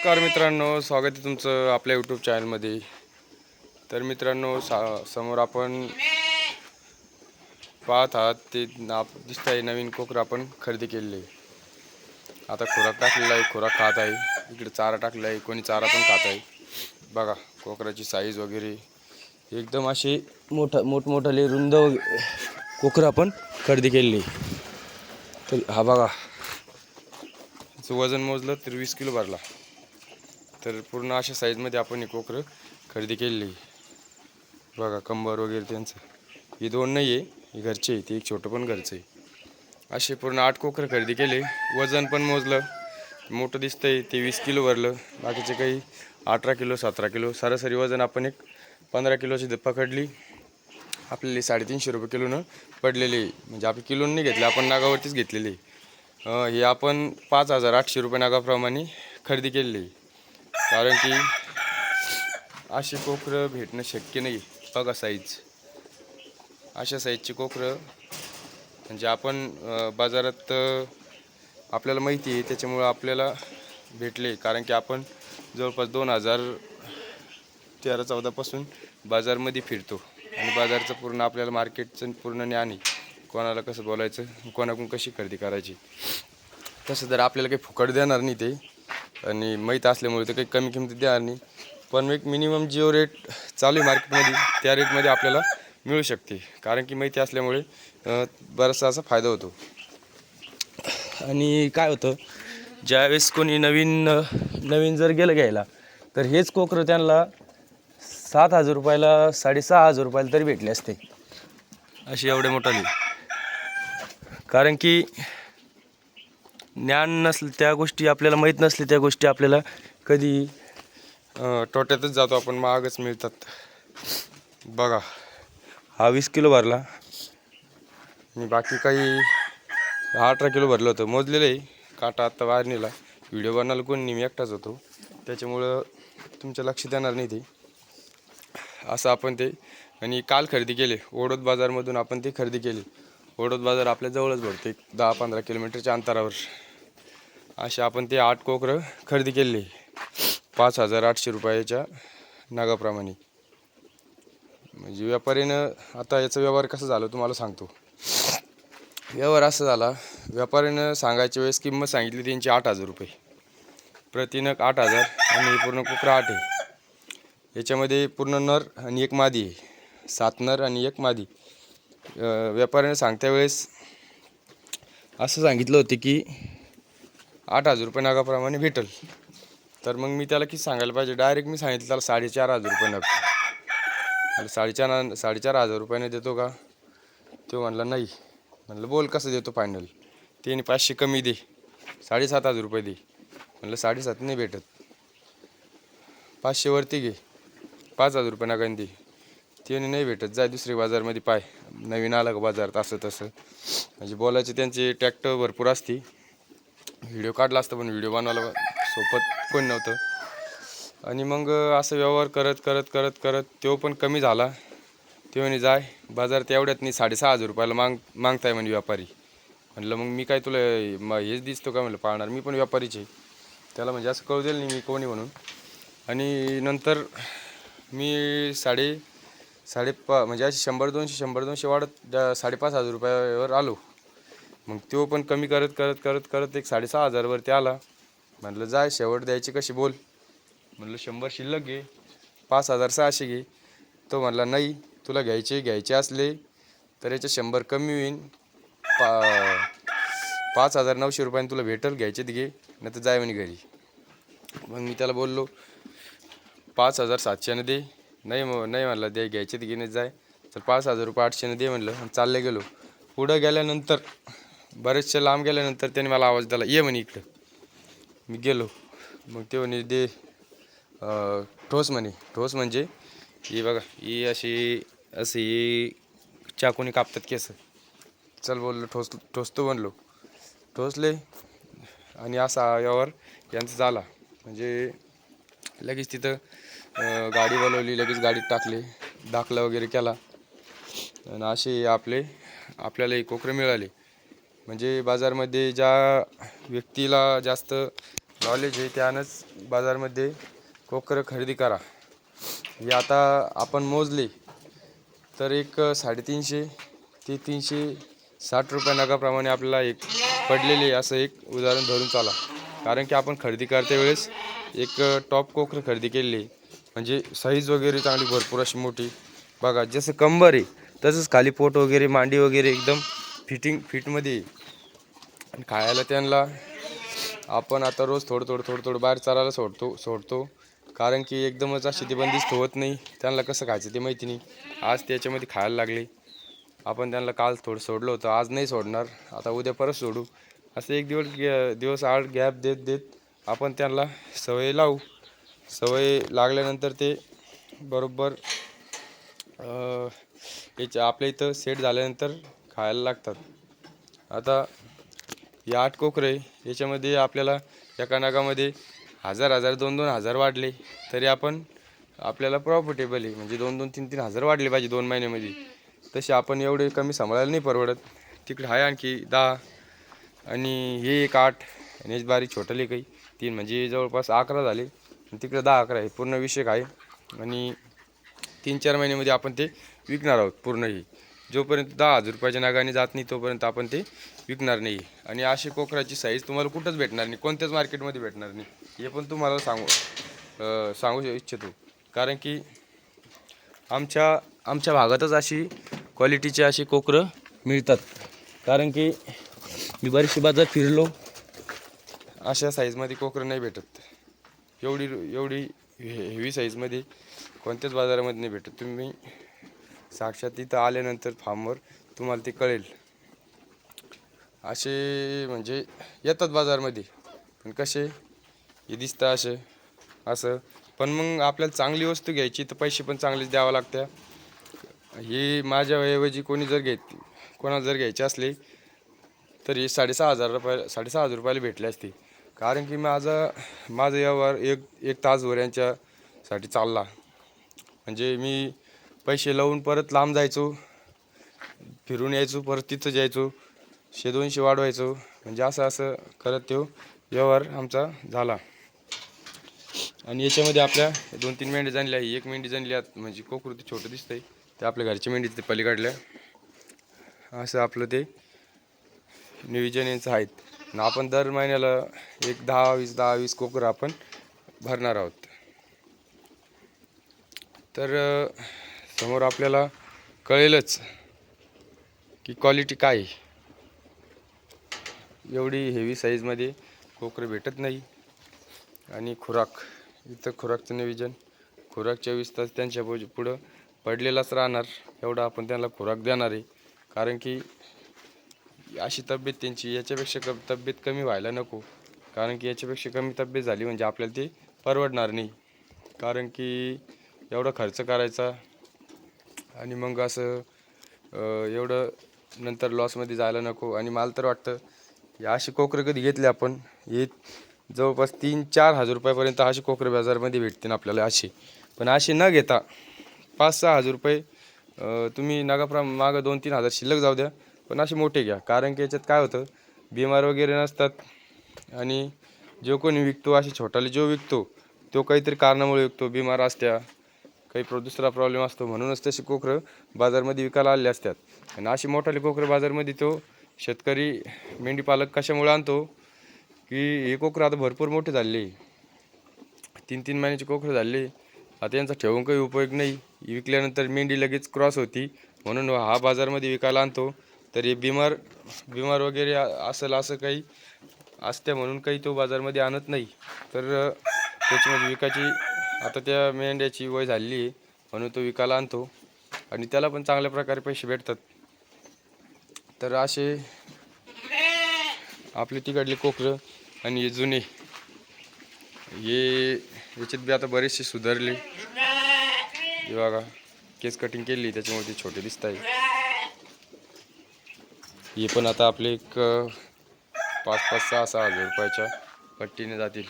नमस्कार मित्रांनो स्वागत आहे तुमचं आपल्या यूट्यूब चॅनलमध्ये तर मित्रांनो सा समोर आपण पाहत आहात ते ना दिसत आहे नवीन कोकरा आपण खरेदी केलेली. आहे आता खुराक टाकलेला आहे खुराक खात आहे. इकडे चारा टाकला आहे कोणी चारा पण खात आहे. बघा कोकराची साईज वगैरे. एकदम असे मोठा मोठमोठाले रुंद कोकरा आपण खरेदी केलेली. तर हा बघा वजन मोजलं तर वीस किलो भरला. तर पूर्ण अशा साईजमध्ये आपण एक कोकरं खरेदी केलेली आहे. बघा कंबर वगैरे त्यांचं ही दोन नाही आहे ही घरचे आहे ते एक छोटं पण घरचं आहे असे पूर्ण आठ कोकरं खरेदी केले वजन पण मोजलं मोठं दिसतंय ते वीस किलो भरलं बाकीचे काही अठरा किलो सतरा किलो सरासरी वजन आपण एक पंधरा किलोची पकडली आपल्याला साडेतीनशे रुपये किलोनं पडलेले आहे. म्हणजे आपण किलोनं नाही घेतले आपण नागावरतीच घेतलेले आहे. हे आपण पाच हजार आठशे रुपये नागाप्रमाणे खरेदी केलेली आहे. कारण की अशी कोकरं भेटणं शक्य नाही. बघा साईज अशा साईजची कोकरं. म्हणजे आपण बाजारात आपल्याला माहिती आहे त्याच्यामुळं आपल्याला भेटले. कारण की आपण जवळपास दोन हजार तेरा चौदापासून बाजारमध्ये फिरतो. आणि बाजारचं पूर्ण आपल्याला मार्केटचं पूर्ण ज्ञान आहे. कोणाला कसं बोलायचं कोणाकडून कशी खरेदी करायची. तसं तर आपल्याला काही फुकट देणार नाही ते. आणि माहीत असल्यामुळे ते काही कमी किमतीत देणार नाही. पण एक मिनिमम जिओ रेट चालू आहे मार्केटमध्ये त्या रेटमध्ये आपल्याला मिळू शकते. कारण की माहिती असल्यामुळे बराचसा असा फायदा होतो. आणि काय होतं ज्यावेळेस कोणी नवीन नवीन जर गेलं घ्यायला तर हेच कोकरं त्यांना सात हजार रुपयाला साडेसहा हजार रुपयाला तरी भेटले असते. अशी एवढे मोठाली कारण की ज्ञान नसलं त्या गोष्टी आपल्याला माहीत नसले त्या गोष्टी आपल्याला कधी तोट्यातच जातो आपण महागच मिळतात. बघा हा वीस किलो भरला. आणि बाकी काही अठरा किलो भरलं होतं. मोजलेलं आहे. काटा आत्ता बाहेर नेला. व्हिडिओ बनवायला कोण नेहमी मी एकटाच होतो. त्याच्यामुळं तुमच्या लक्ष देणार नाही ते. असं आपण ते आणि काल खरेदी केले. ओढत बाजारमधून आपण ते खरेदी केले. ओढोत बाजार आपल्या जवळच भरतो एक दहा पंधरा किलोमीटरच्या अंतरावर. असे आपण ते आठ कोकरं खरेदी केले. पाच हजार आठशे रुपयाच्या नागाप्रमाणे. म्हणजे व्यापारीनं आता याचा व्यवहार कसा झाला तुम्हाला सांगतो. व्यवहार असा झाला व्यापाऱ्यानं सांगायच्या वेळेस किंमत सांगितली त्यांची आठ हजार रुपये. प्रतिनग आठ हजार आणि पूर्ण कुकरा आठ आहे. याच्यामध्ये पूर्ण नर आणि एक मादी आहे. सात नर आणि एक मादी. व्यापाऱ्याने सांगत्या वेळेस असं सांगितलं होते की आठ हजार रुपये नागाप्रमाणे भेटल. तर मग मी त्याला किती सांगायला पाहिजे? डायरेक्ट मी सांगितलं त्याला साडेचार हजार रुपये नग. साडेचार साडेचार हजार रुपयाने देतो का? तो म्हणला नाही. म्हणलं बोल कसं देतो फायनल त्याने पाचशे कमी दे. साडेसात हजार रुपये दे. म्हणलं साडेसात नाही भेटत. पाचशेवरती घे. पाच हजार रुपये नगाने दे. त्याने नाही भेटत. जाय दुसरी बाजारमध्ये पाय. नवीन आलं का बाजारात असं तसं. म्हणजे बोलायचे त्यांचे ट्रॅक्टर भरपूर असते. व्हिडिओ काढला असता पण व्हिडिओ बनवायला सोपत पण नव्हतं. आणि मग असं व्यवहार करत करत करत करत तो पण कमी झाला. ते म्हणे जाय बाजारात एवढ्यात नाही साडेसहा हजार रुपयाला माग मागताय म्हणे व्यापारी. म्हटलं मग मी काय तुला म हेच दिसतो का? म्हणलं पाळणार मी पण व्यापारीच आहे. त्याला म्हणजे असं कळू दिलं नाही मी कोणी म्हणून. आणि नंतर मी साडे साडेपा म्हणजे असे शंभर दोनशे शंभर दोनशे वाढत साडेपाच हजार रुपयावर आलो. मग तो पण कमी करत करत करत करत एक साडेसहा हजारवरती आला. म्हटलं जाय शेवट द्यायची कशी बोल. म्हणलं शंभर शिल्लक घे पाच हजार सहाशे घे. तो म्हटला नाही तुला घ्यायचे घ्यायचे असले तर याचे शंभर कमी होईन. पा पाच हजार नऊशे रुपयाने तुला भेटल घ्यायचे घे नाही तर जाय म्हणे घरी. मग मी त्याला बोललो पाच हजार सातशेनं दे नाही मग नाही म्हणलं दे घ्यायचे ते घेण्यात जाय. तर पाच हजार रुपये आठशेनं दे म्हणलं आणि चालले गेलो. पुढं गेल्यानंतर बरेचसे लांब गेल्यानंतर त्याने मला आवाज दिला ये म्हणे इकडं. मी गेलो. मग ते म्हणे दे ठोस म्हणे. ठोस म्हणजे ही बघा ही अशी अशी ही चाकूने कापतात केस. चल बोललो ठोस ठोसतो म्हणलो. ठोसले आणि असा यावर यांचा झाला. म्हणजे लगेच तिथं गाडी बोलवली लगेच गाडीत टाकले दाखला वगैरे केला. आणि असे आपले आपल्याला एक कोकरे मिळाले. म्हणजे बाजारमध्ये ज्या व्यक्तीला जास्त नॉलेज आहे त्यानंच बाजारमध्ये कोकरं खरेदी करा. हे आता आपण मोजले तर एक साडेतीनशे ते तीनशे साठ रुपये नगाप्रमाणे आपल्याला एक पडलेले असं एक उदाहरण धरून चाला. कारण की आपण खरेदी करते वेळेस एक टॉप कोकरं खरेदी केलेली म्हणजे साईज वगैरे चांगली भरपूर अशी मोठी. बघा जसं कंबर आहे तसंच खाली पोट वगैरे मांडी वगैरे एकदम फिटिंग फिटमध्ये आणि खायला त्यांना आपण आता रोज थोडं थोडं थोडं थोडं बाहेर चालायला सोडतो सोडतो. कारण की एकदमच अशी ती बंदिस्त होत नाही. त्यांना कसं खायचं ते माहिती नाही. आज त्याच्यामध्ये खायला लागले. आपण त्यांना काल थोडं सोडलं होतं आज नाही सोडणार. आता उद्या परत सोडू. असं एक दिवस दिवस आड गॅप देत देत आपण त्यांना सवय लावू. सवय लागल्यानंतर ते बरोबर याच्या आपल्या इथं सेट झाल्यानंतर खायला लागतात. आता हे आठ कोकरे याच्यामध्ये आपल्याला एका नागामध्ये हजार हजार दोन दोन हजार वाढले तरी आपण आपल्याला प्रॉफिटेबल आहे. म्हणजे दोन दोन तीन तीन हजार वाढले पाहिजे दोन महिन्यामध्ये. तसे आपण एवढे कमी सांभाळायला नाही परवडत. तिकडे आहे आणखी दहा आणि हे एक आठ आणि बारीक छोटले काही तीन म्हणजे जवळपास अकरा झाले. तिकडे दहा अकरा आहे पूर्ण विषय आहे. आणि तीन चार महिन्यामध्ये आपण ते विकणार आहोत पूर्ण ही जोपर्यंत दहा हजार रुपयाच्या नागाने जात नाही तोपर्यंत आपण ते विकणार नाही. आणि अशी कोकराची साईज तुम्हाला कुठंच भेटणार नाही कोणत्याच मार्केटमध्ये भेटणार नाही. हे पण तुम्हाला सांगू सांगू इच्छितो. कारण की आमच्या आमच्या भागातच अशी क्वालिटीचे अशी कोकरं मिळतात. कारण की मी बरीचशी बाजार फिरलो. अशा साईजमध्ये कोकरं नाही भेटत. एवढी एवढी हे हेवी साईजमध्ये कोणत्याच बाजारामध्ये नाही भेटत. तुम्ही साक्षात तिथं आल्यानंतर फार्मवर तुम्हाला ते कळेल. असे म्हणजे येतात बाजारमध्ये. पण कसे? हे दिसतं असे असं. पण मग आपल्याला चांगली वस्तू घ्यायची तर पैसे पण चांगलेच द्यावं लागत्या. हे माझ्या ऐवजी कोणी जर घेत कोणाला जर घ्यायचे असले तर हे साडेसहा हजार रुपया साडेसहा हजार रुपयाला भेटले असते. कारण की माझा माझा व्यवहार एक एक तासभर यांच्यासाठी चालला. म्हणजे मी पैसे लावून परत लांब जायचो फिरून यायचो परत तिथं जायचो शे दोनशे वाढवायचो. म्हणजे असं असं करत तो व्यवहार आमचा झाला. आणि याच्यामध्ये आपल्या दोन तीन मेंढी जाणल्या आहे एक मेंढी जाणली आत म्हणजे कोकरू ते छोटं दिसतंय. ते आपल्या घरच्या मेंढी ते पलीकडल्या. असं आपलं ते नियोजन यांचं आहेत. आणि आपण दर महिन्याला एक दहा वीस दहा वीस कोकर आपण भरणार आहोत. तर समोर आपल्याला कळेलच की क्वालिटी काय एवढी हेवी साईजमध्ये कोकरं भेटत नाही. आणि खुराक इथं खुराकचं नियोजन खुराक चोवीस तास त्यांच्या पुढं पडलेलाच राहणार. एवढा आपण त्यांना खुराक देणार आहे. कारण की अशी तब्येत त्यांची याच्यापेक्षा क तब्येत कमी व्हायला नको. कारण की याच्यापेक्षा कमी तब्येत झाली म्हणजे आपल्याला ती परवडणार नाही. कारण की एवढा खर्च करायचा आणि मग असं एवढं नंतर लॉसमध्ये जायला नको. आणि मला तर वाटतं या अशी कोकरं कधी घेतली आपण हे जवळपास तीन चार हजार रुपयापर्यंत अशी कोकरं बाजारमध्ये भेटतील आपल्याला अशी. पण अशी न घेता पाच सहा हजार रुपये तुम्ही नगाप्रा मागं दोन तीन हजार शिल्लक जाऊ द्या. पण असे मोठे घ्या. कारण की याच्यात काय होतं बिमार वगैरे नसतात आणि जो कोणी विकतो असे छोटाले जो विकतो तो काहीतरी कारणामुळे विकतो बिमार असत्या काही प्र दुसरा प्रॉब्लेम असतो. म्हणूनच तशी कोकरं बाजारमध्ये विकायला आलेले असतात. आणि अशी मोठाले कोकरं बाजारमध्ये तो शेतकरी मेंढीपालक कशामुळे आणतो की हे कोकरं आता भरपूर मोठे झाले. तीन तीन महिन्याचे कोकरं झाले. आता यांचा ठेवून काही उपयोग नाही. विकल्यानंतर मेंढी लगेच क्रॉस होती. म्हणून हा बाजारमध्ये विकायला आणतो. तरी बिमार बिमार वगैरे असेल असं काही असत्या म्हणून काही तो बाजारमध्ये आणत नाही. तर त्याच्यामध्ये विकायची आता त्या मेंढ्याची वय झालेली आहे म्हणून तो विकायला आणतो. आणि त्याला पण चांगल्या प्रकारे पैसे भेटतात. तर असे आपले तिकडले कोकरं आणि हे जुने हे याच्यात बी आता बरेचसे सुधारले. बघा केस कटिंग केली त्याच्यामुळे ते छोटे दिसत आहे हे पण आता आपले एक पाच पाच सहा सहा हजार रुपयाच्या पट्टीने जातील.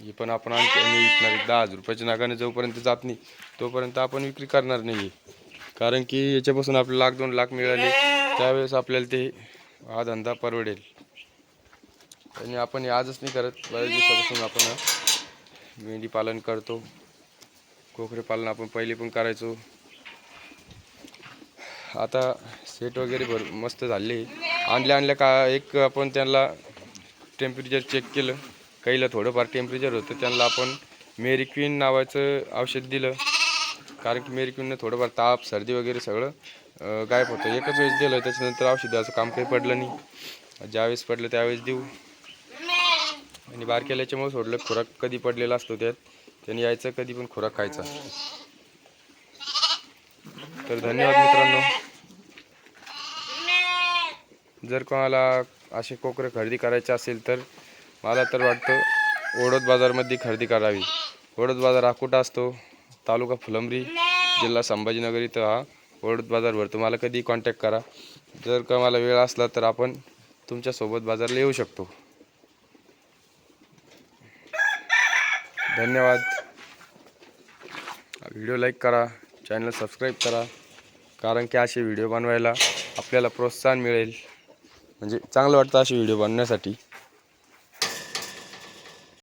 हे पण आपण आणखी आणि विकणार दहा हजार रुपयाच्या नागाने जोपर्यंत जात नाही तोपर्यंत आपण विक्री करणार नाही. कारण की याच्यापासून आपल्याला लाख दोन लाख मिळाले त्यावेळेस आपल्याला ते हा धंदा परवडेल. आणि आपण हे आजच नाही करत बऱ्याच दिवसापासून आपण मेंढी पालन करतो. कोकरे पालन आपण पहिले पण करायचो. आता सेट वगैरे भर मस्त झाले. आणल्या आणल्या का एक आपण त्यांना टेम्परेचर चेक केलं. काहीला थोडंफार टेम्परेचर होतं त्यांना आपण मेरिक्विन नावाचं औषध दिलं. कारण की मेरिक्विननं थोडंफार ताप सर्दी वगैरे सगळं गायब होतं. एकच वेळेस दिलं त्याच्यानंतर औषधाचं काम काही पडलं नाही. ज्यावेळेस पडलं त्यावेळेस देऊ. आणि बारक्याला याच्यामुळे सोडलं खुराक कधी पडलेला असतो त्यात त्यांनी यायचं कधी पण खुराक खायचा. तर धन्यवाद मित्रांनो. जर कोणाला असे कोकरे खरेदी करायचे असेल तर मला तर वाटतं ओढत बाजारमध्ये खरेदी करावी. ओढत बाजार हा कुठं असतो? तालुका फुलंब्री जिल्हा संभाजीनगर इथं हा ओढत बाजारवर. तुम्हाला कधी कॉन्टॅक्ट करा. जर का मला वेळ असला तर आपण तुमच्यासोबत बाजारला येऊ शकतो. धन्यवाद. व्हिडिओ लाईक करा. चॅनल सबस्क्राईब करा. कारण की असे व्हिडिओ बनवायला आपल्याला प्रोत्साहन मिळेल. म्हणजे चांगलं वाटतं असे व्हिडिओ बनवण्यासाठी